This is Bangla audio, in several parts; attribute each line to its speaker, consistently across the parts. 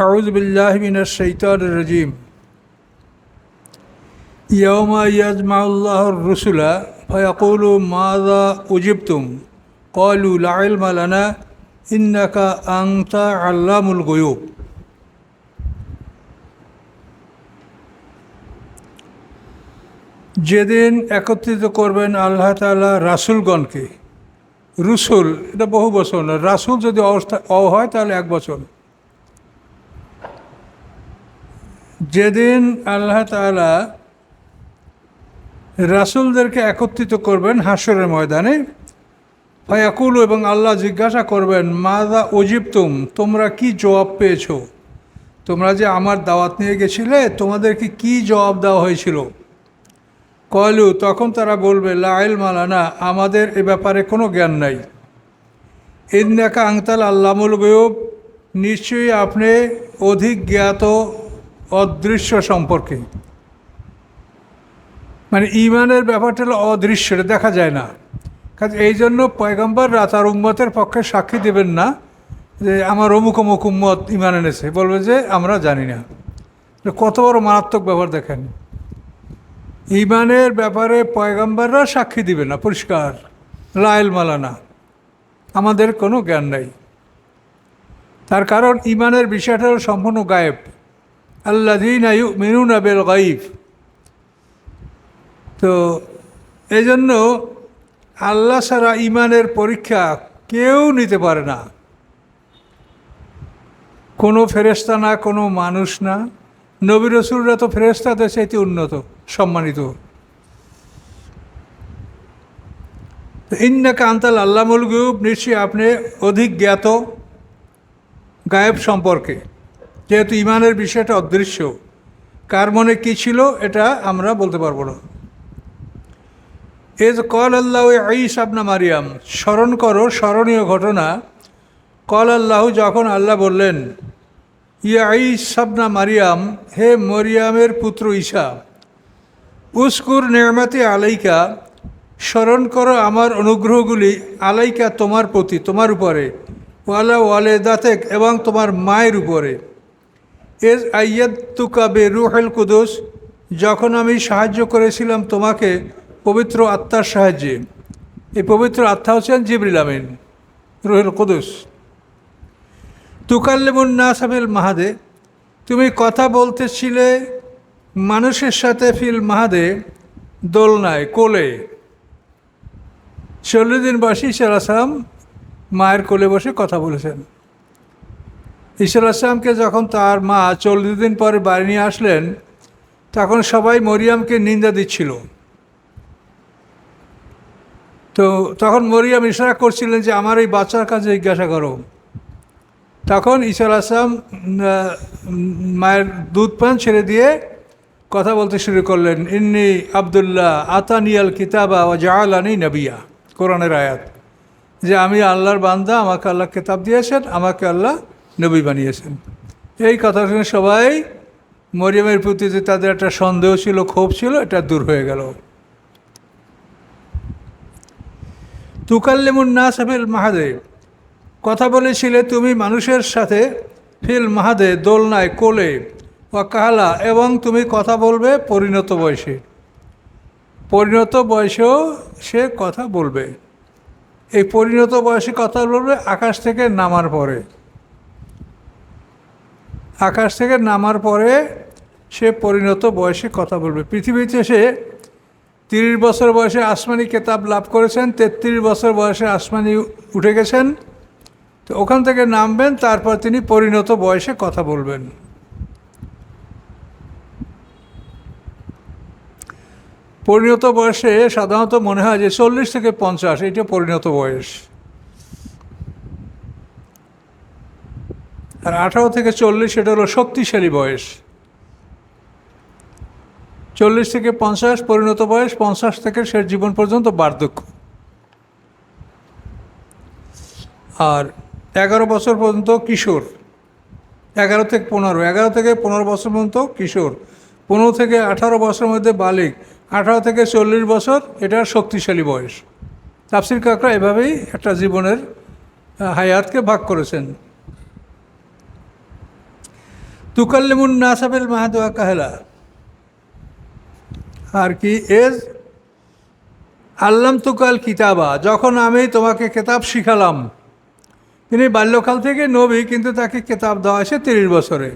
Speaker 1: أعوذ بالله من الشيطان الرجيم. يوم يجمع الله الرسل فيقول ماذا أجبتم؟ قالوا لا লাইল মালানা ইন্নাকা আংতা আল্লামুল الغيوب. যেদিন একত্রিত করবেন আল্লাহ তালা রাসুলগণকে, রুসুল, এটা বহু বছর না, রাসুল যদি অবস্থা অ হয় তাহলে এক বছর। যেদিন আল্লাহ তাআলা রাসুলদেরকে একত্রিত করবেন হাসরের ময়দানে, ফায়াকুল এবং আল্লাহ জিজ্ঞাসা করবেন মাদা অজিবতুম তোমরা কি জবাব পেয়েছ? তোমরা যে আমার দাওয়াত নিয়ে গেছিলে, তোমাদেরকে কি জবাব দেওয়া হয়েছিল? কয়লু তখন তারা বলবে লাইল মালানা আমাদের এ ব্যাপারে কোনো জ্ঞান নাই। ইন্দাকা আংতাল আল্লামুল গয়ব। নিশ্চয়ই আপনি অধিক জ্ঞাত অদৃশ্য সম্পর্কে। মানে ইমানের ব্যাপারটা হলো অদৃশ্য দেখা যায় না। কাজে এই জন্য পয়গম্বররা তার উম্মতের পক্ষে সাক্ষী দেবেন না যে আমার অমুক অমুক উম্মত ইমান এনেছে। বলবে যে, আমরা জানি না। কত বড় মারাত্মক ব্যাপার দেখেন। ইমানের ব্যাপারে পয়গম্বররা সাক্ষী দিবে না, পরিষ্কার। লাইল মালানা, আমাদের কোনো জ্ঞান নাই। তার কারণ ইমানের বিষয়টা সম্পূর্ণ গায়েব। আল্লাদিন মিনুন আবেল গাইব তো এই জন্য আল্লাহ ছাড়া ইমানের পরীক্ষা কেউ নিতে পারে না। কোনো ফেরেস্তা না, কোনো মানুষ না। নবী রসুলরা তো ফেরেস্তাদের চাইতে উন্নত, সম্মানিত। ইন্নাকা আন্তাল আল্লামুল গুব নিশ্চয়ই আপনি অধিক জ্ঞাত, গায়েব সম্পর্কে। যেহেতু ইমানের বিষয়টা অদৃশ্য, কার মনে কী ছিল এটা আমরা বলতে পারব না। এজ কল আল্লাহ আইস আপনা মারিয়াম, স্মরণ করো স্মরণীয় ঘটনা। কল আল্লাহ যখন আল্লাহ বললেন, ইয়া আইস সাবনা মারিয়াম, হে মরিয়ামের পুত্র ঈশা উস্কুর নেয়ামাতে আলাইকা, স্মরণ করো আমার অনুগ্রহগুলি আলাইকা তোমার প্রতি, তোমার উপরে, ওয়ালা ওয়ালে দাতেক এবং তোমার মায়ের উপরে। এজ আইয়াদ তুকাবে রুহেল কুদুস, যখন আমি সাহায্য করেছিলাম তোমাকে, পবিত্র আত্মার সাহায্যে। এই পবিত্র আত্মা হচ্ছেন জিবরিল আমিন, রুহেল কুদুস। তুকাল্লেমুন নাসামিল মাহাদে, তুমি কথা বলতেছিলে মানুষের সাথে ফিল মাহাদে, দোলনায়, কোলে। চল্লিশ দিন বয়সী আসলাম মায়ের কোলে বসে কথা বলেছেন। ঈশ্বর আসলামকে যখন তার মা চল্লিশ দিন পরে বাড়ি নিয়ে আসলেন, তখন সবাই মরিয়ামকে নিন্দা দিচ্ছিল। তো তখন মরিয়াম ইশারা করছিলেন যে, আমার এই বাচ্চার কাছে জিজ্ঞাসা করো। তখন ঈশ্বর আসলাম মায়ের দুধ পান ছেড়ে দিয়ে কথা বলতে শুরু করলেন, ইন্নি আবদুল্লাহ আতানিয়াল কিতাবা ও জাহালানি নবিয়া। কোরআনের আয়াত। যে, আমি আল্লাহর বান্দা, আমাকে আল্লাহ কিতাব দিয়েছেন, আমাকে আল্লাহ নবী বানিয়েছেন। এই কথা শুনে সবাই মরিয়মের প্রতি যে তাদের একটা সন্দেহ ছিল, ক্ষোভ ছিল, এটা দূর হয়ে গেল। তুকাল্লিমুন নাসাফিল মাহাদেব কথা বলেছিলে তুমি মানুষের সাথে ফিল মাহাদে, দোলনায়, কোলে বা কাহালা এবং তুমি কথা বলবে পরিণত বয়সে। পরিণত বয়সেও সে কথা বলবে। এই পরিণত বয়সে কথা বলবে আকাশ থেকে নামার পরে। আকাশ থেকে নামার পরে সে পরিণত বয়সে কথা বলবে। পৃথিবীতে সে তিরিশ বছর বয়সে আসমানি কেতাব লাভ করেছেন, তেত্রিশ বছর বয়সে আসমানি উঠে গেছেন। তো ওখান থেকে নামবেন, তারপর তিনি পরিণত বয়সে কথা বলবেন। পরিণত বয়সে সাধারণত মনে হয় যে চল্লিশ থেকে পঞ্চাশ এটা পরিণত বয়স। আর আঠারো থেকে চল্লিশ এটা হলো শক্তিশালী বয়স। চল্লিশ থেকে পঞ্চাশ পরিণত বয়স, পঞ্চাশ থেকে শেষ জীবন পর্যন্ত বার্ধক্য। আর এগারো বছর পর্যন্ত কিশোর। এগারো থেকে পনেরো, এগারো থেকে পনেরো বছর পর্যন্ত কিশোর। পনেরো থেকে আঠারো বছরের মধ্যে বালিক। আঠারো থেকে চল্লিশ বছর, এটা শক্তিশালী বয়স। তাফসির কাকরা এভাবেই একটা জীবনের হায়াতকে ভাগ করেছেন। তুকাল্লিমুন নাসাবেল মাহাদুয়া কাহেলা। আর কি, এজ আল্লাম তুকাল কিতাবা, যখন আমি তোমাকে কেতাব শিখালাম। তিনি বাল্যকাল থেকে নবী, কিন্তু তাকে কেতাব দেওয়া হয়েছে তিরিশ বছরে।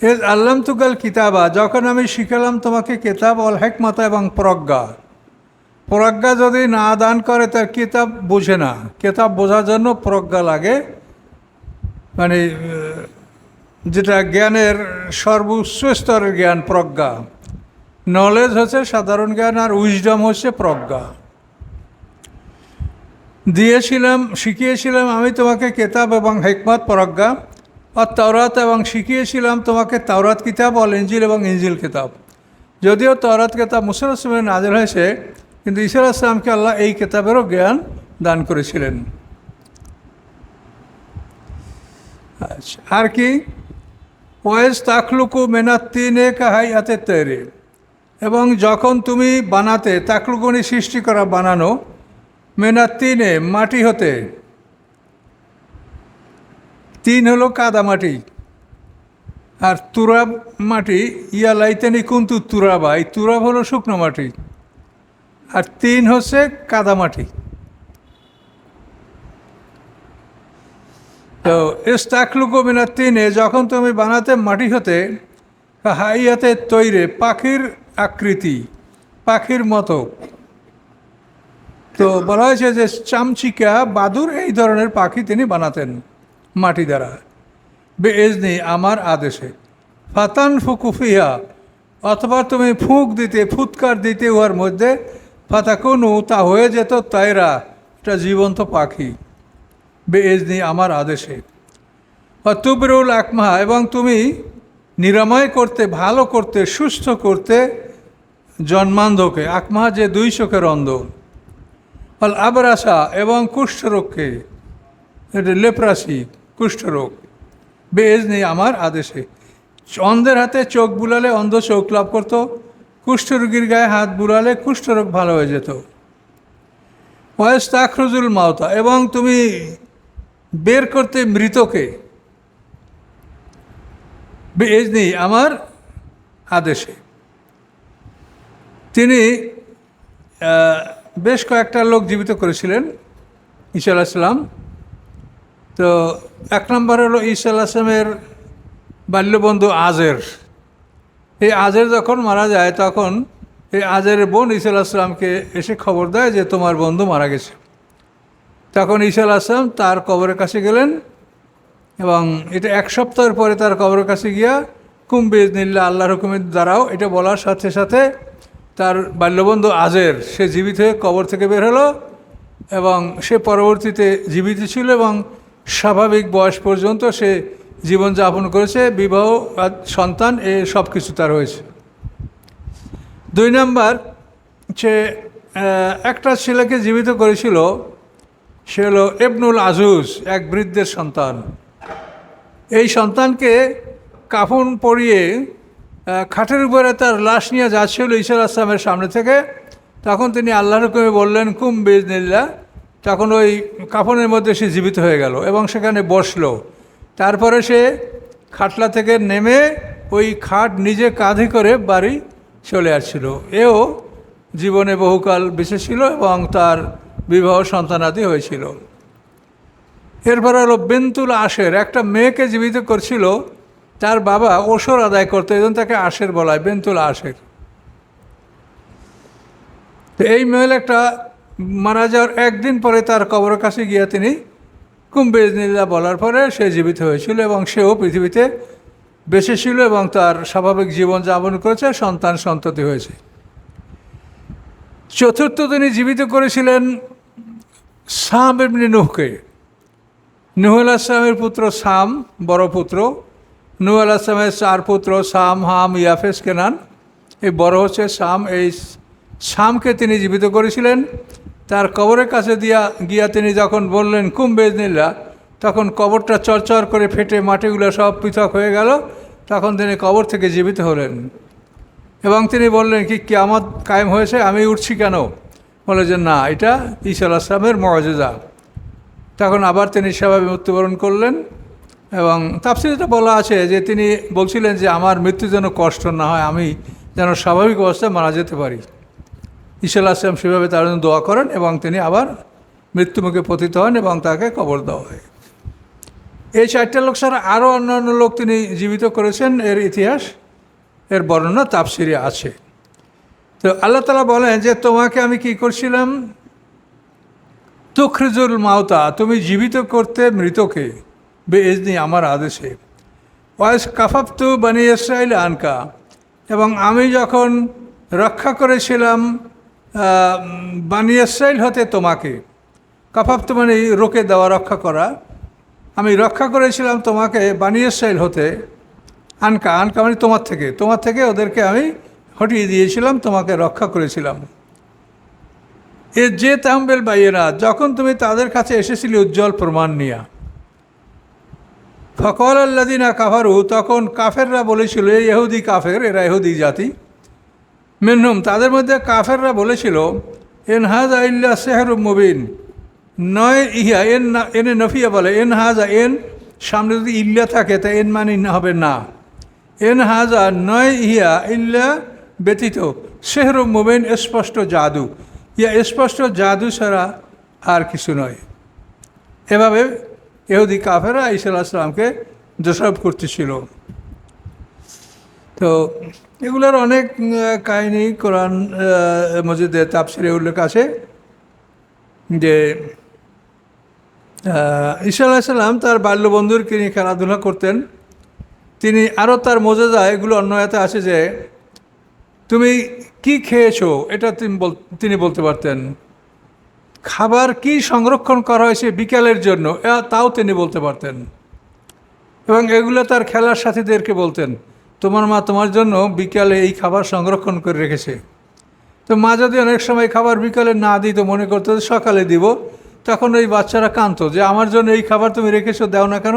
Speaker 1: এজ আল্লাম তুকাল কিতাবা, যখন আমি শিখালাম তোমাকে কেতাব অল হেকমতা এবং প্রজ্ঞা। প্রজ্ঞা যদি না দান করে, তার কিতাব বোঝে না। কেতাব বোঝার জন্য প্রজ্ঞা লাগে। মানে যেটা জ্ঞানের সর্বোচ্চ স্তরের জ্ঞান, প্রজ্ঞা। নলেজ হচ্ছে সাধারণ জ্ঞান আর উইজডম হচ্ছে প্রজ্ঞা। দিয়েছিলাম, শিখিয়েছিলাম আমি তোমাকে কেতাব এবং হেকমত, প্রজ্ঞা। আর তাওরাত এবং শিখিয়েছিলাম তোমাকে তাওরাত কিতাব, অল ইঞ্জিল এবং ইঞ্জিল কিতাব। যদিও তাওরাত কিতাব মুসল আসলামের নাজের হয়েছে, কিন্তু ঈশ্বর আসলামকে আল্লাহ এই কেতাবেরও জ্ঞান দান করেছিলেন। আচ্ছা আর কি? ওয়েস তাকলুকু মেনাত্তিনে কাহাই হাতে তৈরি। এবং যখন তুমি বানাতে, তাকলুকুনি সৃষ্টি করা বানানো মেনাত্তিনে মাটি হতে। তিন হলো কাদা মাটি। আর তুরাব মাটি, ইয়া লাইতেনি কুন্তু তুরাবা, এই তুরাব হলো শুকনো মাটি। আর তিন হচ্ছে কাদা তো ইস্তাকলুকু মিনার তিনে যখন তুমি বানাতে মাটি হতে, হাইয়াতে তৈরে পাখির আকৃতি, পাখির মতো। তো বলা হয়েছে যে চামচিকা বাদুর এই ধরনের পাখি তিনি বানাতেন মাটি দ্বারা। বেজনি আমার আদেশে, ফাতান ফুকুফিয়া অথবা তুমি ফুঁক দিতে, ফুৎকার দিতে উহার মধ্যে, ফাতাকুনু, তা হয়ে যেত তাইরা, এটা জীবন্ত পাখি। বেজনি আমার আদেশে। অতুবরুল আকমা, এবং তুমি নিরাময় করতে, ভালো করতে, সুস্থ করতে জন্মান্ধকে। আকমা যে দুই চোখের অন্ধ। অল আবরাসা এবং কুষ্ঠরোগকে, এটা লেপ্রাসি, কুষ্ঠরোগ। বেজ নেই আমার আদেশে। অন্ধের হাতে চোখ বুলালে অন্ধ চোখ লাভ করতো। কুষ্ঠরোগীর গায়ে হাত বুলালে কুষ্ঠরোগ ভালো হয়ে যেত। বয়স তাখরুজুল মাওতা এবং তুমি বের করতে মৃতকে। বেজ নেই আমার আদেশে। তিনি বেশ কয়েকটা লোক জীবিত করেছিলেন ঈশা আলাহিসাল্লাম তো এক নম্বর হলো ঈশা আলাহিসামের বাল্যবন্ধু আজের। এই আজের যখন মারা যায়, তখন এই আজের বোন ঈশা আলাহিসামকে এসে খবর দেয় যে তোমার বন্ধু মারা গেছে। তখন ঈশা আসলাম তার কবরের কাছে গেলেন এবং এটা এক সপ্তাহের পরে তার কবরের কাছে গিয়া কুম্বিজ নিল্লা আল্লাহর হুকুমের দ্বারাও এটা বলার সাথে সাথে তার বাল্যবন্ধু আজের, সে জীবিত হয়ে কবর থেকে বের হলো এবং সে পরবর্তীতে জীবিত ছিল এবং স্বাভাবিক বয়স পর্যন্ত সে জীবনযাপন করেছে, বিবাহ, সন্তান, এ সব কিছু তার হয়েছে। দুই নাম্বার, সে একটা ছেলেকে জীবিত করেছিল সে হলো এবনুল আজুজ, এক বৃদ্ধের সন্তান। এই সন্তানকে কাফন পরিয়ে খাটের উপরে তার লাশ নিয়ে যাচ্ছিল ঈশ্বর আসলামের সামনে থেকে। তখন তিনি আল্লাহর হুকুমে বললেন, কুম বিজনিল্লা তখন ওই কাফনের মধ্যে সে জীবিত হয়ে গেল এবং সেখানে বসল। তারপরে সে খাটলা থেকে নেমে ওই খাট নিজে কাঁধে করে বাড়ি চলে আসছিল। এও জীবনে বহুকাল বেঁচে ছিল এবং তার বিবাহ সন্তানাদি হয়েছিল। এরপর হলো বেন্তুল আশের, একটা মেয়েকে জীবিত করছিল, তার বাবা ওসর আদায় করতো এই তাকে আশের বলা হয়, বেন্তুল আশের। তো এই একটা মারা যাওয়ার একদিন পরে তার কবরের কাছে গিয়া তিনি কুম্বেজনিল্লা বলার পরে সে জীবিত হয়েছিল এবং সেও পৃথিবীতে বেঁচে ছিল এবং তার স্বাভাবিক জীবন যাপন করেছে, সন্তান সন্ততি হয়েছে। চতুর্থ তিনি জীবিত করেছিলেন সাম এমনি নুহকে নুহ আসলামের পুত্র সাম, বড় পুত্র। নুহ আসলামের চার পুত্র সাম, হাম, ইয়াফেস, কেনান। এই বড় হচ্ছে সাম। এই সামকে তিনি জীবিত করেছিলেন। তার কবরের কাছে দিয়া গিয়া তিনি যখন বললেন কুম্বেজনিল্লা তখন কবরটা চরচর করে ফেটে মাটিগুলো সব পৃথক হয়ে গেল। তখন তিনি কবর থেকে জীবিত হলেন। এবং তিনি বললেন, কি কিয়ামত কায়েম হয়েছে? আমি উঠছি কেন? বলে যে, না, এটা ঈসা আসলামের মর্যাদা তখন আবার তিনি স্বাভাবিক মৃত্যুবরণ করলেন এবং তাপসিরিতে বলা আছে যে, তিনি বলছিলেন যে, আমার মৃত্যু যেন কষ্ট না হয়, আমি যেন স্বাভাবিক অবস্থায় মারা যেতে পারি। ঈশাল আসলাম সেভাবে তার জন্য দোয়া করেন এবং তিনি আবার মৃত্যুমুখে পতিত হন এবং তাকে কবর দেওয়া হয়। এই চারটা লোক ছাড়া আরও অন্যান্য লোক তিনি জীবিত করেছেন, এর ইতিহাস, এর বর্ণনা তাপসিরে আছে। তো আল্লাহ তালা বলেন যে, তোমাকে আমি কি করছিলাম? তুখরিজুল মাওতা তুমি জীবিত করতে মৃতকে বেজনি আমার আদেশে। ওয়াইস কাফাপ্তু বানি ইসরায়েল আনকা। এবং আমি যখন রক্ষা করেছিলাম বানি ইসরায়েল হতে তোমাকে কাফাপ্তু মানে রোকে দেওয়া, রক্ষা করা, আমি রক্ষা করেছিলাম তোমাকে বানি ইসরায়েল হতে, আনকা আনকা মানে তোমার থেকে তোমার থেকে ওদেরকে আমি হটিয়ে দিয়েছিলাম, তোমাকে রক্ষা করেছিলাম। এ যে তাম্বেল বাইয়েরা যখন তুমি তাদের কাছে এসেছিলে উজ্জ্বল প্রমাণ নিয়া ফকল আল্লাদিনা কাফারু, তখন কাফেররা বলেছিল এই ইহুদি কাফের, এরা ইহুদি জাতি। মেনহুম, তাদের মধ্যে কাফেররা বলেছিল, এন হাজ আইল্লা সেহর মুবিন। নয় ইহা, এন না, এনে নফিয়া বলে, এন হাজা এন সামনে যদি ইল্লা থাকে, তা এন মানে হবে না। এন হাজা নয় ইহা, ইল্লা ব্যতীত সেহর মুবিন স্পষ্ট জাদু। ইয়া স্পষ্ট জাদু ছাড়া আর কিছু নয়। এভাবে এহুদি কাফেরা ঈসা আসলামকে দোষারোপ করতেছিল। তো এগুলোর অনেক কাহিনী কোরআন আহ, মসজিদে তাপসিরে উল্লেখ আছে যে ঈসা আলাহিসাল্লাম তার বাল্যবন্ধুরকে নিয়ে খেলাধুলা করতেন। তিনি আরও তার মজাদা এগুলো অন্য এতে আছে যে তুমি কি খেয়েছো? এটা তিনি তিনি বলতে পারতেন। খাবার কি সংরক্ষণ করা হয়েছে বিকালের জন্য? তাও তিনি বলতে পারতেন। এবং এগুলো তার খেলার সাথীদেরকে বলতেন, তোমার মা তোমার জন্য বিকালে এই খাবার সংরক্ষণ করে রেখেছে। তো মা যদি অনেক সময় খাবার বিকালে না দিত, মনে করতো সকালে দিব, তখন ওই বাচ্চারা কাঁদতো যে, আমার জন্য এই খাবার তুমি রেখেছো, দাও না কেন?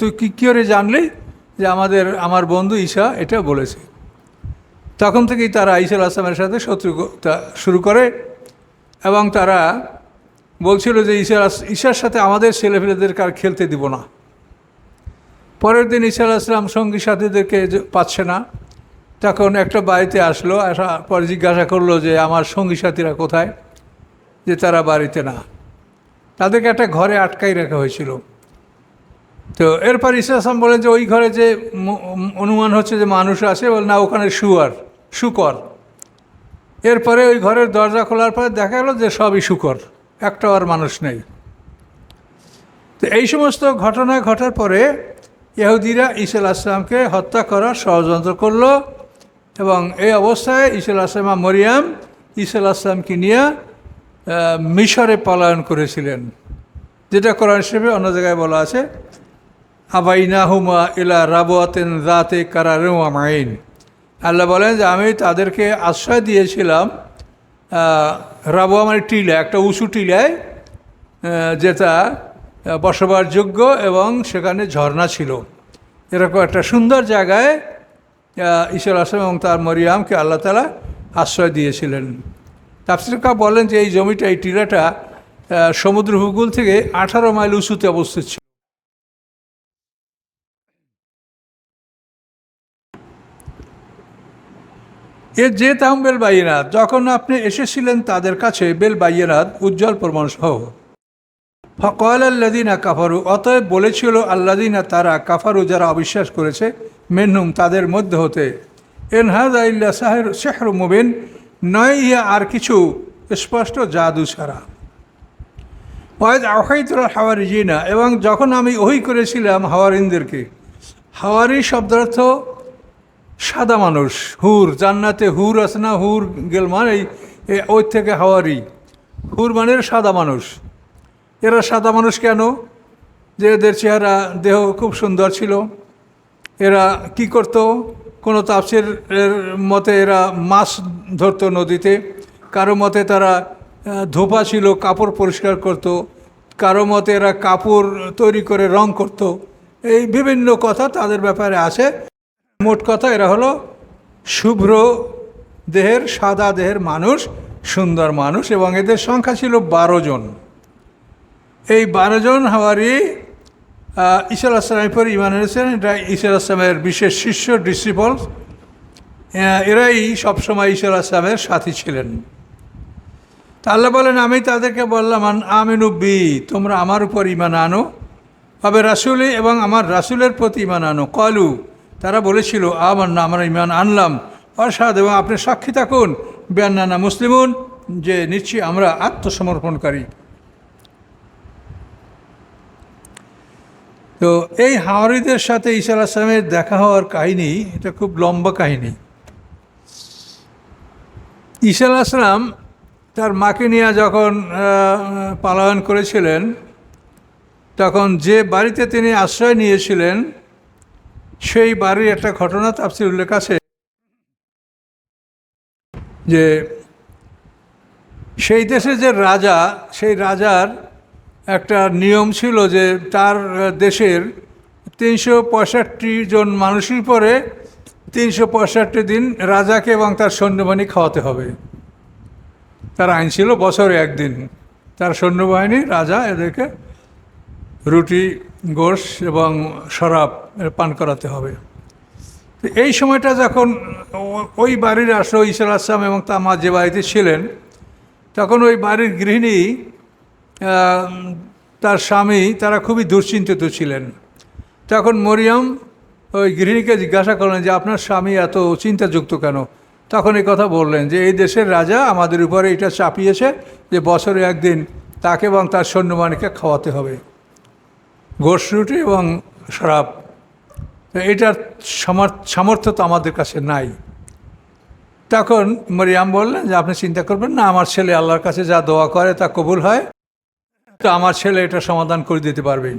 Speaker 1: তুই কী কী করে জানলি যে আমাদের, আমার বন্ধু ঈশা এটা বলেছে? তখন থেকেই তারা ঈশা আসলামের সাথে শত্রুতা শুরু করে এবং তারা বলছিল যে ঈশার ঈশার সাথে আমাদের ছেলেপেলেদেরকে আর খেলতে দিব না। পরের দিন ঈশা আসলাম সঙ্গী সাথীদেরকে পাচ্ছে না, তখন একটা বাড়িতে আসলো আসা পরে জিজ্ঞাসা করল যে, আমার সঙ্গী সাথীরা কোথায়? যে, তারা বাড়িতে না। তাদেরকে একটা ঘরে আটকাই রাখা হয়েছিল। তো এরপর ঈশা আসলাম বলেন যে, ওই ঘরে যে অনুমান হচ্ছে যে মানুষ আছে, বলে, না, ওখানে শুয়ার। শুকর। এরপরে ওই ঘরের দরজা খোলার পরে দেখা গেল যে সবই শুকর, একটা আর মানুষ নেই। তো এই সমস্ত ঘটনা ঘটার পরে ইহুদিরা ঈসা আসলামকে হত্যা করার ষড়যন্ত্র করল এবং এই অবস্থায় ঈসা আসলামা মরিয়াম ঈসা আসলামকে নিয়ে মিশরে পলায়ন করেছিলেন, যেটা কোরআন হিসেবে অন্য জায়গায় বলা আছে, আবাইনাহুমা ইলা রাবাতেন রাতে কারারেমা মাইন। আল্লাহ বলেন যে আমি তাদেরকে আশ্রয় দিয়েছিলাম আহ, রাবুয়া মানে টিলা একটা উঁচু টিলায় যেটা আহ, বসবাসযোগ্য এবং সেখানে ঝর্ণা ছিল। এরকম একটা সুন্দর জায়গায় ঈশ্বর আসলাম এবং তার মরিয়ামকে আল্লাহ তালা আশ্রয় দিয়েছিলেন। তাফসিরকা বলেন যে এই জমিটা এই টিলাটা সমুদ্র ভূগোল থেকে আঠারো মাইল উঁচুতে অবস্থিত এর যে তাম বেল বাইয়েরাত যখন আপনি এসেছিলেন তাদের কাছে বেল বাইয়েনাথ উজ্জ্বল প্রমাণ সহ ফকল আল্লাদিনা কাফারু, অতএব বলেছিল আল্লাদিনা তারা কাফারু যারা অবিশ্বাস করেছে, মেনহুম তাদের মধ্যে হতে। এনহাজ আইল্লা সাহের শেহর মুবিন, নয় ইয়া আর কিছু স্পষ্ট জাদু ছাড়া। ওয়াজ আহাইতুল হাওয়ারিজিনা, এবং যখন আমি ওই করেছিলাম হাওয়ারিনদেরকে, হাওয়ারি শব্দার্থ সাদা মানুষ, হুর, জান্নাতে হুর আছে না, হুর গেলমান এই ওই থেকে হাওয়ারি। হুর মানে সাদা মানুষ। এরা সাদা মানুষ কেন? যে এদের চেহারা, দেহ খুব সুন্দর ছিল। এরা কি করত? কোনো তাপসের মতে এরা মাছ ধরতো নদীতে। কারও মতে তারা ধোপা ছিল, কাপড় পরিষ্কার করত। কারও মতে এরা কাপড় তৈরি করে রং করত। এই বিভিন্ন কথা তাদের ব্যাপারে আছে। মোট কথা এরা হলো শুভ্র দেহের, সাদা দেহের মানুষ, সুন্দর মানুষ এবং এদের সংখ্যা ছিল বারো জন। এই বারো জন হওয়ারই ঈশ্বর আসলামের পর ইমান এনেছেন। এটা ঈশ্বর আসলামের বিশেষ শিষ্য ডিসিপল এরাই সবসময় ঈশ্বর আসলামের সাথী ছিলেন। তা আল্লাহ বলেন, আমি তাদেরকে বললাম আমিনুব্বি তোমরা আমার উপর ইমান আনো। তবে রাসুলে এবং আমার রাসুলের প্রতি ইমান আনো। কলু তারা বলেছিল আমার না আমরা ইমান আনলাম। অসাদ এবং আপনি সাক্ষী থাকুন। বেয়ান্নানা মুসলিমুন, যে নিশ্চয়ই আমরা আত্মসমর্পণকারী। তো এই হাওয়ারিদের সাথে ঈশা আসলামের দেখা হওয়ার কাহিনী, এটা খুব লম্বা কাহিনী। ঈশা আসলাম তার মাকে নিয়ে যখন পালায়ন করেছিলেন, তখন যে বাড়িতে তিনি আশ্রয় নিয়েছিলেন সেই বাড়ির একটা ঘটনা তাপসির উল্লেখ আছে যে সেই দেশে যে রাজা, সেই রাজার একটা নিয়ম ছিল যে তার দেশের তিনশো পঁয়ষট্টি জন মানুষের পরে তিনশো পঁয়ষট্টি দিন রাজাকে এবং তার সৈন্যবাহিনী খাওয়াতে হবে। তার আইন ছিল বছরে একদিন। তার সৈন্যবাহিনী, রাজা এদেরকে রুটি গোশ এবং শরাব পান করাতে হবে। তো এই সময়টা যখন ওই বাড়ির আসলো ঈশ্বর আসলাম এবং তার মা যে বাড়িতে ছিলেন, তখন ওই বাড়ির গৃহিণী তার স্বামী, তারা খুবই দুশ্চিন্তিত ছিলেন। তখন মরিয়ম ওই গৃহিণীকে জিজ্ঞাসা করলেন যে, আপনার স্বামী এত চিন্তাযুক্ত কেন? তখন এই কথা বললেন যে, এই দেশের রাজা আমাদের উপরে এটা চাপিয়েছে যে, বছরে একদিন তাকে এবং তার সৈন্যবাণীকে খাওয়াতে হবে। গোস রুটি এবং শরাব। এটার সামর্থ্য তো আমাদের কাছে নাই। তখন মরিয়াম বললেন যে, আপনি চিন্তা করবেন না, আমার ছেলে আল্লাহর কাছে যা দোয়া করে তা কবুল হয়। তো আমার ছেলে এটা সমাধান করে দিতে পারবেন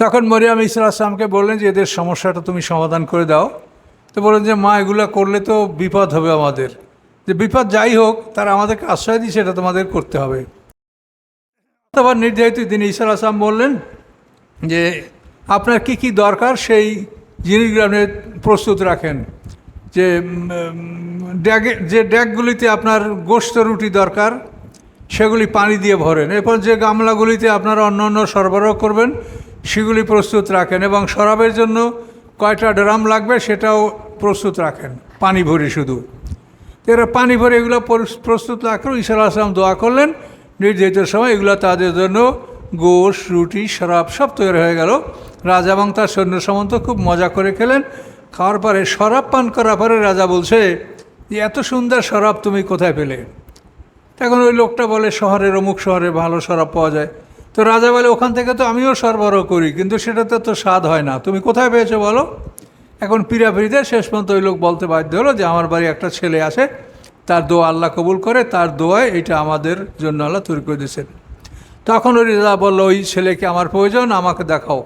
Speaker 1: তখন মরিয়াম ইসরা আসলামকে বললেন যে, এদের সমস্যাটা তুমি সমাধান করে দাও। তো বললেন যে, মা, এগুলো করলে তো বিপদ হবে আমাদের। যে বিপদ যাই হোক, তারা আমাদেরকে আশ্রয় দিচ্ছে এটা তোমাদের করতে হবে। আবার নির্ধারিত দিন ইসরা আসলাম বললেন যে আপনার কি কি দরকার সেই জিনিসগুলো আপনি প্রস্তুত রাখেন। যে ড্যাগে, যে ড্যাগগুলিতে আপনার গোস্ত রুটি দরকার, সেগুলি পানি দিয়ে ভরেন। এরপর যে গামলাগুলিতে আপনারা অন্য অন্য সরবরাহ করবেন, সেগুলি প্রস্তুত রাখেন এবং শরাবের জন্য কয়টা ড্রাম লাগবে সেটাও প্রস্তুত রাখেন, পানি ভরে শুধু। এরা পানি ভরে এগুলো প্রস্তুত রাখল ঈশ্বর আসলাম দোয়া করলেন নির্ধারিত সময় এগুলো তাদের জন্য গোশ, রুটি, শরাব সব তৈরি হয়ে গেল। রাজা এবং তার সৈন্য সামন্ত খুব মজা করে খেলেন। খাওয়ার পরে শরাব পান করার পরে রাজা বলছে যে এত সুন্দর শরাব তুমি কোথায় পেলে? তখন ওই লোকটা বলে, শহরের অমুক শহরে ভালো শরাব পাওয়া যায়। তো রাজা বলে, ওখান থেকে তো আমিও সরবরাহ করি, কিন্তু সেটাতে তো স্বাদ হয় না। তুমি কোথায় পেয়েছ বলো? এখন পিড়াপিড়িতে শেষ পর্যন্ত ওই লোক বলতে বাধ্য হলো যে, আমার বাড়ি একটা ছেলে আছে তার দোয়া আল্লাহ কবুল করে, তার দোয়ায় এটা আমাদের জন্য আল্লাহ তৈরি করে দিয়েছেন। তখন ওই রাজা বলল, ওই ছেলেকে আমার প্রয়োজন, আমাকে দেখাও।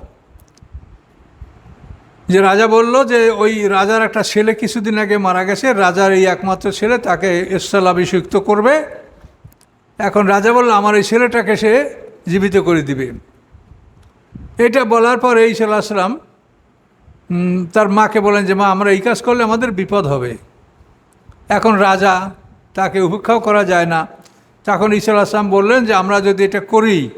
Speaker 1: যে রাজা বলল যে, ওই রাজার একটা ছেলে কিছুদিন আগে মারা গেছে, রাজার এই একমাত্র ছেলে, তাকে স্থলাভিষিক্ত করবে। এখন রাজা বলল, আমার এই ছেলেটাকে সে জীবিত করে দিবে। এটা বলার পর এই সাল্লাহাম তার মাকে বলেন যে, মা, আমরা এই কাজ করলে আমাদের বিপদ হবে। এখন রাজা তাকে উপেক্ষাও করা যায় না। তখন ঈশ্বর আসলাম বললেন যে, আমরা যদি এটা করি,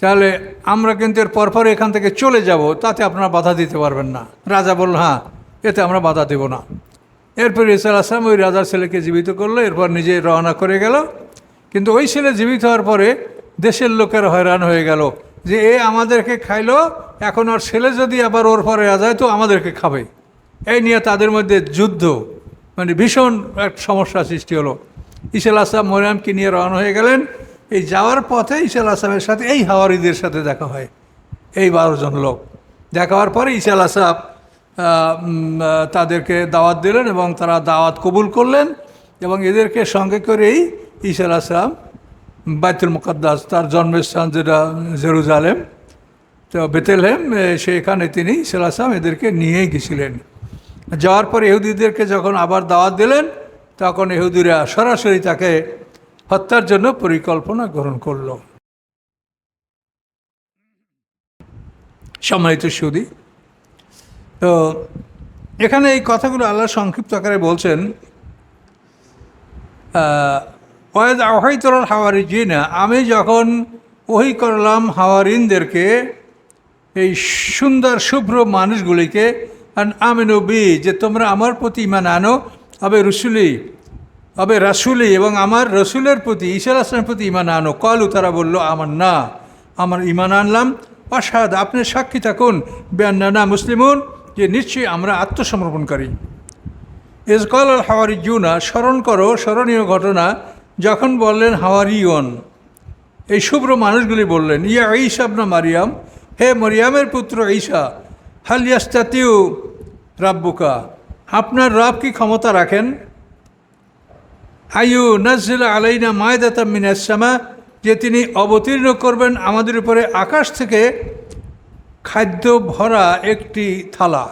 Speaker 1: তাহলে আমরা কিন্তু এর পরপর এখান থেকে চলে যাব, তাতে আপনারা বাধা দিতে পারবেন না। রাজা বলল হ্যাঁ এতে আমরা বাধা দেব না। এরপর ঈসা আসলাম ওই রাজার ছেলেকে জীবিত করল, এরপর নিজে রওনা করে গেল। কিন্তু ওই ছেলে জীবিত হওয়ার পরে দেশের লোকের হয়রান হয়ে গেল যে, এ আমাদেরকে খাইলো, এখন আর ছেলে যদি আবার ওর পরে যায় তো আমাদেরকে খাবে। এই নিয়ে তাদের মধ্যে যুদ্ধ। মানে ভীষণ এক সমস্যা সৃষ্টি হলো। ইসাল আসলাম মরিয়ামকে নিয়ে রওনা হয়ে গেলেন। এই যাওয়ার পথে ইসাল আসলামের সাথে, এই হাওয়ারিদের সাথে দেখা হয়। এই বারোজন লোক। দেখা হওয়ার পরে ইসাল আসাব তাদেরকে দাওয়াত দিলেন এবং তারা দাওয়াত কবুল করলেন এবং এদেরকে সঙ্গে করেই ইসাল আসলাম বাইতুল মুকদ্দাস, তার জন্মস্থান যেটা জেরুজালেম, তো বেতেলহেম সেখানে তিনি ইসাল আসলাম এদেরকে নিয়েই গেছিলেন। যাওয়ার পর ইহুদিদেরকে যখন আবার দাওয়াত দিলেন, তখন ইহুদিরা সরাসরি তাকে হত্যার জন্য পরিকল্পনা গ্রহণ করল। সম্মানিত সুদী তো এখানে এই কথাগুলো আল্লাহ সংক্ষিপ্ত আকারে বলছেন ওয়েদ আহাইতর হাওয়ারি জি না আমি যখন ওই করলাম হাওয়ারিনদেরকে, এই সুন্দর, শুভ্র মানুষগুলিকে আমিনু বি, যে তোমরা আমার প্রতি ইমান আনো। আবে রসুলি, আবে রাসুলি এবং আমার রসুলের প্রতি ঈশ্বর আসলামের প্রতি ইমান আনো। কলু, তারা বলল আমার না আমার ইমান আনলাম। অসাদ আপনি সাক্ষী থাকুন বেআনা মুসলিমুন, যে নিশ্চয়ই আমরা আত্মসমর্পণ আত্মসমর্পণকারী ইজকল আল হাওয়ারি জুনা স্মরণ করো, স্মরণীয় ঘটনা, যখন বললেন, হাওয়ারিয়ন। এই শুভ্র মানুষগুলি বললেন, ইয়া ঈসা না মারিয়াম, হে মরিয়ামের পুত্র ঈসা হালিয়াস্তাতিউ রাব্বুকা, আপনার রব কি ক্ষমতা রাখেন? আয়ু নাজিল আলাইনা মায়দাতা মিনাসমা যে তিনি অবতীর্ণ করবেন আমাদের উপরে আকাশ থেকে খাদ্য ভরা একটি থালা।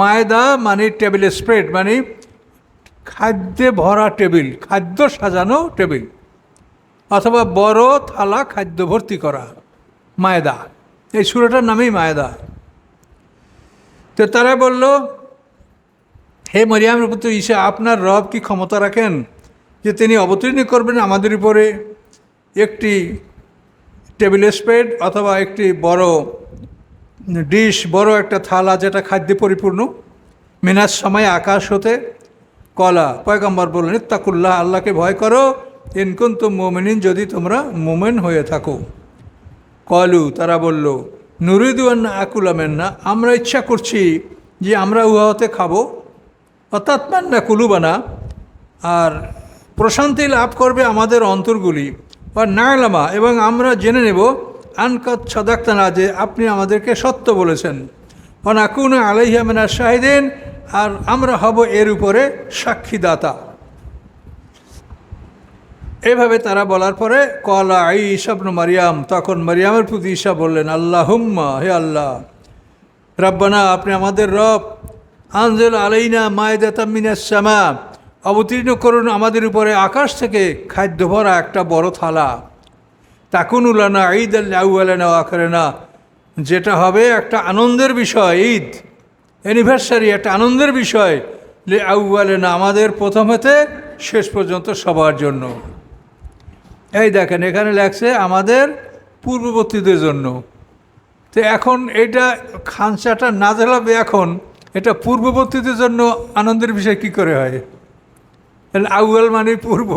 Speaker 1: মায়দা মানে টেবিলে স্প্রেড মানে খাদ্যে ভরা টেবিল, খাদ্য সাজানো টেবিল, অথবা বড় থালা খাদ্য ভর্তি করা, মায়দা। এই সুরাটার নামেই মায়দা। তো তারা বলল, হে মরিয়ামের পুত্র ঈশা, আপনার রব কি ক্ষমতা রাখেন যে তিনি অবতীর্ণ করবেন আমাদের উপরে? একটি টেবিল স্প্রেড অথবা একটি বড় ডিশ, বড় একটা থালা যেটা খাদ্যে পরিপূর্ণ। মেনার সময় আকাশ হতে কলা। পয়গম্বর বললেন, ইত্তাকুল্লাহ, আল্লাহকে ভয় করো। ইনকুন্ত মোমেনিন, যদি তোমরা মোমেন হয়ে থাকো। কলু, তারা বলল নুরিদুয়ান্না আকুলামেন না আমরা ইচ্ছা করছি যে আমরা উহাতে খাব। অর্থাৎ না কুলুবানা, আর প্রশান্তি লাভ করবে আমাদের অন্তরগুলি। বা নাগলামা এবং আমরা জেনে নেব আনকত সদাক্তানা, যে আপনি আমাদেরকে সত্য বলেছেন। অনাকুন আলাইহা মেনা শাহিদিন, আর আমরা হব এর উপরে সাক্ষীদাতা। এভাবে তারা বলার পরে, কলা ইসাবন মারিয়াম। তখন মারিয়ামের প্রতি ঈশা বললেন আল্লাহ হুম্মা হে আল্লাহ! রব্বানা, আপনি আমাদের রব। আনজেল আলাইনা মায়দাতা মিনাসমা অবতীর্ণ করুন আমাদের উপরে আকাশ থেকে খাদ্য ভরা একটা বড় থালা। তাকুন উলানা ঈদ আল্লাহ আখরেনা। যেটা হবে একটা আনন্দের বিষয়, ঈদ। অ্যানিভার্সারি, একটা আনন্দের বিষয়। লে আউয়ালেনা, আমাদের প্রথম হতে শেষ পর্যন্ত সবার জন্য। এই দেখেন, এখানে লেখছে আমাদের পূর্ববর্তীদের জন্য। তো এখন এটা খানসাটা না দিলাবে এখন এটা পূর্ববর্তীদের জন্য আনন্দের বিষয় কি করে হয়? আউয়াল মানে পূর্ব,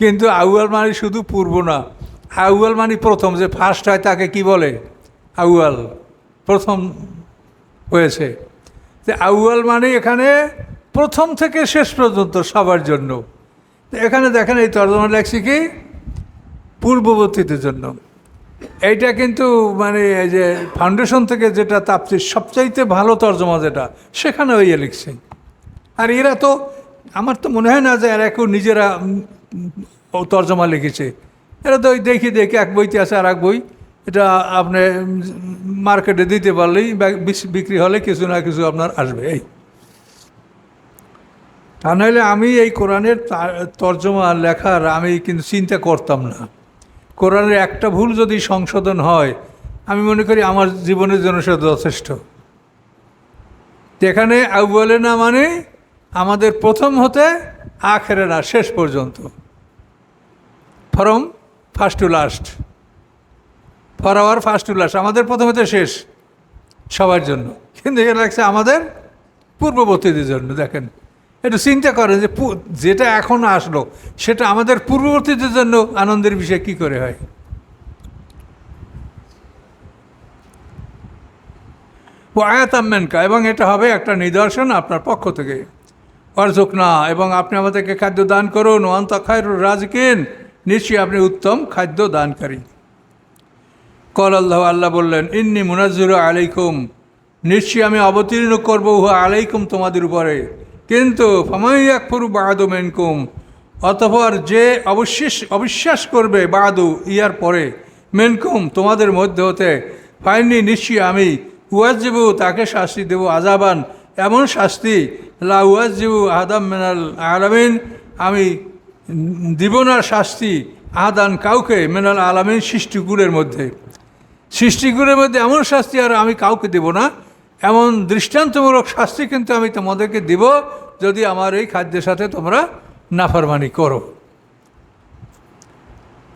Speaker 1: কিন্তু আউয়াল মানে শুধু পূর্ব না। আউয়াল মানে প্রথম, যে ফার্স্ট হয় তাকে কি বলে? আউয়াল, প্রথম হয়েছে। তো আউয়াল মানে এখানে প্রথম থেকে শেষ পর্যন্ত সবার জন্য। এখানে দেখেন এই তর্জমা লেখছি কি? পূর্ববর্তীদের জন্য। এইটা কিন্তু মানে এই যে ফাউন্ডেশন থেকে যেটা তাপসির সবচাইতে ভালো তর্জমা যেটা, সেখানে ইয়ে লিখছে। আর এরা তো, আমার তো মনে হয় না যে এরা কেউ নিজেরা তর্জমা লিখেছে। এরা তো ওই দেখি দেখি এক বইতে আছে আর এক বই। এটা আপনি মার্কেটে দিতে পারলেই বিক্রি হলে কিছু না কিছু আপনার আসবে। এই তা নাহলে আমি এই কোরআনের তর্জমা লেখার আমি কিন্তু চিন্তা করতাম না। কোরআনের একটা ভুল যদি সংশোধন হয়, আমি মনে করি আমার জীবনের জন্য সে যথেষ্ট। এখানে আউ্বলে না মানে আমাদের প্রথম হতে আখেরে না, শেষ পর্যন্ত। From first to last. For our first to last, আমাদের প্রথম হতে শেষ সবার জন্য। কিন্তু এখানে লাগছে আমাদের পূর্ববর্তীদের জন্য, দেখেন। একটু চিন্তা করেন যে যেটা এখন আসলো, সেটা আমাদের পূর্ববর্তীদের জন্য আনন্দের বিষয় কি করে হয়? ও আয়াত আম্মেনকা এবং এটা হবে একটা নিদর্শন আপনার পক্ষ থেকে। অর্জক না এবং আপনি আমাদেরকে খাদ্য দান করুন। অন্ত খায়রুর রাজকিন, নিশ্চয়ই আপনি উত্তম খাদ্য দানকারী। কল আল্লাহ আল্লাহ বললেন, ইন্নি মুনাজুর আলাইকুম। নিশ্চয়ই আমি অবতীর্ণ করব, উহা আলাইকুম তোমাদের উপরে। কিন্তু ফামাইয়াকফুরু বাদু মেনকুম, অতপর যে অবশ্যিস অবিশ্বাস করবে বাহাদু ইয়ার পরে, মেনকুম তোমাদের মধ্যে হতে ফাইনি নিশ্চয়ই আমি উয়াজিবু তাকে শাস্তি দেব আজাবান এমন শাস্তি, লা উয়াজিবু আদাম মেনাল আলামিন, আমি দিব না শাস্তি আদান কাউকে মেনাল আলামিন সৃষ্টিগুলের মধ্যে। সৃষ্টিগুলের মধ্যে এমন শাস্তি আর আমি কাউকে দেব না। এমন দৃষ্টান্তমূলক শাস্তি কিন্তু আমি তোমাদেরকে দিব যদি আমার এই খাদ্যের সাথে তোমরা নাফরমানি করো।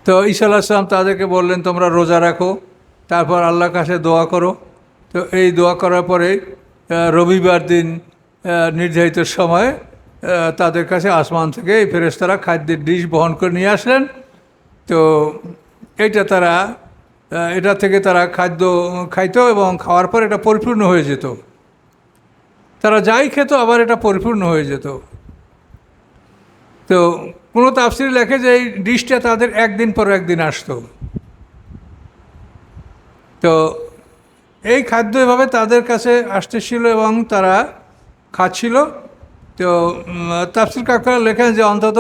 Speaker 1: তো ঈসা আলাহিসাম তাদেরকে বললেন, তোমরা রোজা রাখো, তারপর আল্লাহর কাছে দোয়া করো। তো এই দোয়া করার পরে রবিবার দিন নির্ধারিত সময়ে তাদের কাছে আসমান থেকে এই ফেরেস্তারা খাদ্যের ডিশ বহন করে নিয়ে আসলেন। তো এটা তারা এটা থেকে তারা খাদ্য খাইতো এবং খাওয়ার পর এটা পরিপূর্ণ হয়ে যেত। তারা যাই খেত, আবার এটা পরিপূর্ণ হয়ে যেত। তো কোনো তাফসির লেখে যে এই ডিশটা তাদের একদিন পর একদিন আসতো। তো এই খাদ্য এভাবে তাদের কাছে আসতেছিল এবং তারা খাচ্ছিল। তো তাফসির কাকা লেখেন যে অন্তত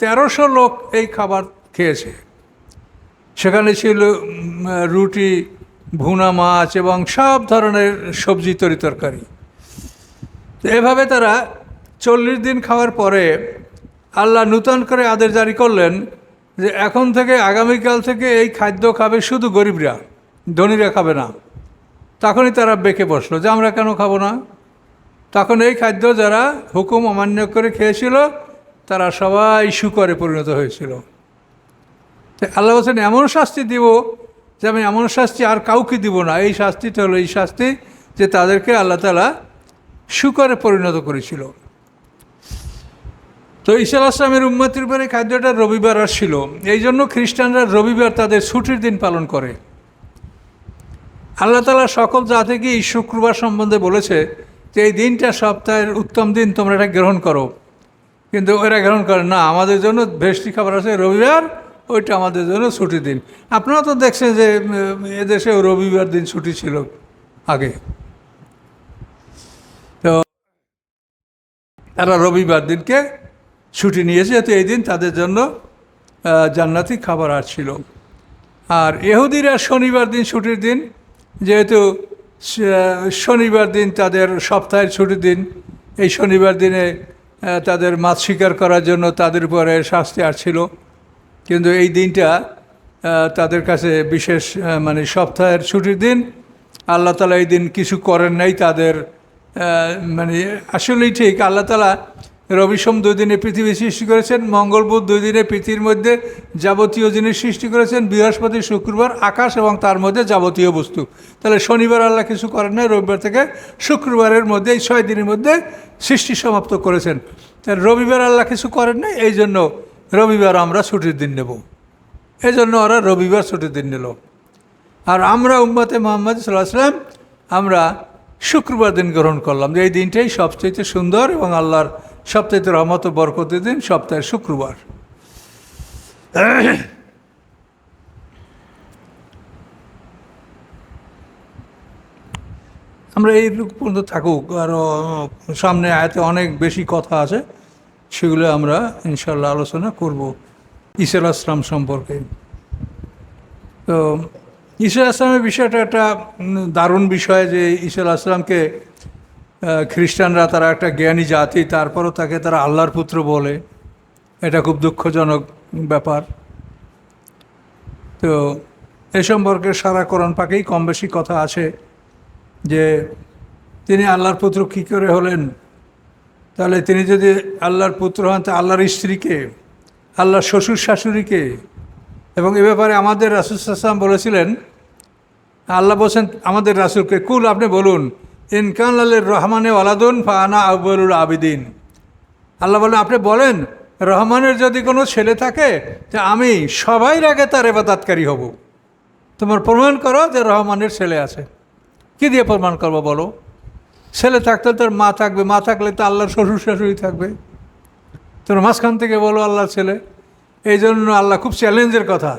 Speaker 1: তেরোশো লোক এই খাবার খেয়েছে। সেখানে ছিল রুটি, ভুনা মাছ এবং সব ধরনের সবজি তরি তরকারি। এভাবে তারা চল্লিশ দিন খাওয়ার পরে আল্লাহ নূতন করে আদেশ জারি করলেন যে এখন থেকে, আগামীকাল থেকে এই খাদ্য খাবে শুধু গরিবরা, ধনীরা খাবে না। তখনই তারা বেঁকে বসল যে আমরা কেন খাব না? তখন এই খাদ্য যারা হুকুম অমান্য করে খেয়েছিল, তারা সবাই শুকরে পরিণত হয়েছিল। আল্লাহ বলছেন, এমন শাস্তি দিব যে আমি এমন শাস্তি আর কাউকে দিব না। এই শাস্তিটা হলো এই শাস্তি যে তাদেরকে আল্লাহ তালা শুকরে পরিণত করেছিল। তো ঈশা আসলামের উন্মতির উপরে খাদ্যটা রবিবার আসছিল। এই জন্য খ্রিস্টানরা রবিবার তাদের ছুটির দিন পালন করে। আল্লাহ তালা সকল জাতিকে এই শুক্রবার সম্বন্ধে বলেছে যে, এই দিনটা সপ্তাহের উত্তম দিন, তোমরা এটা গ্রহণ করো। কিন্তু ওরা গ্রহণ করে না। আমাদের জন্য ভেষ্টি খাবার আছে রবিবার ওইটা আমাদের জন্য ছুটির দিন। আপনারা তো দেখছেন যে এদেশে রবিবার দিন ছুটি ছিল আগে। তো তারা রবিবার দিনকে ছুটি নিয়েছে, যেহেতু এই দিন তাদের জন্য জান্নাতি খাবার আর ছিল। আর এহুদিরা শনিবার দিন ছুটির দিন, যেহেতু শনিবার দিন তাদের সপ্তাহের ছুটির দিন, এই শনিবার দিনে তাদের মাছ শিকার করার জন্য তাদের উপরে শাস্তি আর ছিল। কিন্তু এই দিনটা তাদের কাছে বিশেষ মানে সপ্তাহের ছুটির দিন। আল্লাহ তালা এই দিন কিছু করেন নাই তাদের মানে আসলেই ঠিক, আল্লাহ তালা রবি সোম দুই দিনে পৃথিবী সৃষ্টি করেছেন, মঙ্গল বুধ দুই দিনে পৃথিবীর মধ্যে যাবতীয় জিনিস সৃষ্টি করেছেন, বৃহস্পতি, শুক্রবার, আকাশ এবং তার মধ্যে যাবতীয় বস্তু। তাহলে শনিবার আল্লাহ কিছু করেন নাই, রবিবার থেকে শুক্রবারের মধ্যে, এই ছয় দিনের মধ্যে সৃষ্টি সমাপ্ত করেছেন। রবিবার আল্লাহ কিছু করেন নাই, এই জন্য রবিবার আমরা ছুটির দিন নেব। এই জন্য ওরা রবিবার ছুটির দিন নিল। আর আমরা উম্মতে মোহাম্মদ সাল্লাহ সাল্লাম আমরা শুক্রবার দিন গ্রহণ করলাম যে এই দিনটাই সবচেয়ে সুন্দর এবং আল্লাহর সবচেয়ে রহমত বরকতের দিন, সপ্তাহের শুক্রবার। আমরা এই পর্যন্ত থাকুক। আরও সামনে আয়তে অনেক বেশি কথা আছে। সেগুলো আমরা ইনশাল্লাহ আলোচনা করব ঈসা আসলাম সম্পর্কে। তো ঈসা আসলামের বিষয়টা একটা দারুণ বিষয় যে ঈসা আসলামকে খ্রিস্টানরা তারা একটা জ্ঞানী জাতি, তারপরও তাকে তারা আল্লাহর পুত্র বলে। এটা খুব দুঃখজনক ব্যাপার। তো এ সম্পর্কে সারা কোরআন পাকেই কম বেশি কথা আছে যে তিনি আল্লাহর পুত্র কী করে হলেন? তাহলে তিনি যদি আল্লাহর পুত্র হন, তা আল্লাহর স্ত্রীকে, আল্লাহর শ্বশুর শাশুড়িকে, এবং এ ব্যাপারে আমাদের রাসুল রাসুসাল্লাম বলেছিলেন, আল্লাহ বলছেন, আমাদের রাসুলকে, কুল আপনি বলুন ইনকান আল্লের রহমানে ওয়ালাদুন ফানা আবরুল আবিদিন। আল্লাহ বলেন, আপনি বলেন, রহমানের যদি কোনো ছেলে থাকে যে আমি সবাই আগে তার এবাদাতকারী হব। তোমার প্রমাণ করো যে রহমানের ছেলে আছে। কি দিয়ে প্রমাণ করব বলো? ছেলে থাকতে তার মা থাকবে, মা থাকলে তো আল্লাহর শ্বশুর শাশুড়ি থাকবে। তোর মাঝখান থেকে বলো আল্লাহর ছেলে। এই জন্য আল্লাহ খুব চ্যালেঞ্জের কথা।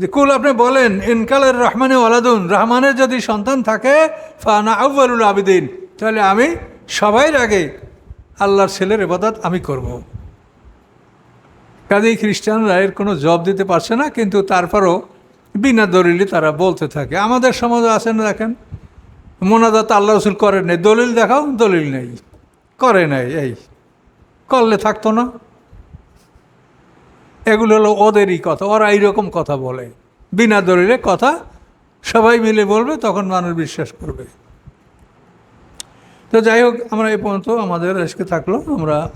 Speaker 1: যে কুল আপনি বলেন ইনকালের রহমানে ওয়ালাদুন রহমানের যদি সন্তান থাকে, ফানা আউ্বালুল আবিদিন। তাহলে আমি সবাই আগে আল্লাহর ছেলের এবাদত আমি করব। কাজেই খ্রিস্টানরা এর কোনো জব দিতে পারছে না, কিন্তু তারপরও বিনা দলিলে তারা বলতে থাকে। আমাদের সমাজে আছেন দেখেন মোনাজাত আল্লাহ রসুল করে নাই। দলিল দেখাও, দলিল নেই। করে নাই, এই। করলে থাকতো না। এগুলো হলো ওদেরই কথা, ওরা এইরকম কথা বলে। বিনা দলিলে কথা সবাই মিলে বলবে, তখন মানুষ বিশ্বাস করবে। তো যাই হোক, আমরা এই পর্যন্ত আমাদের আজকে থাকল। আমরা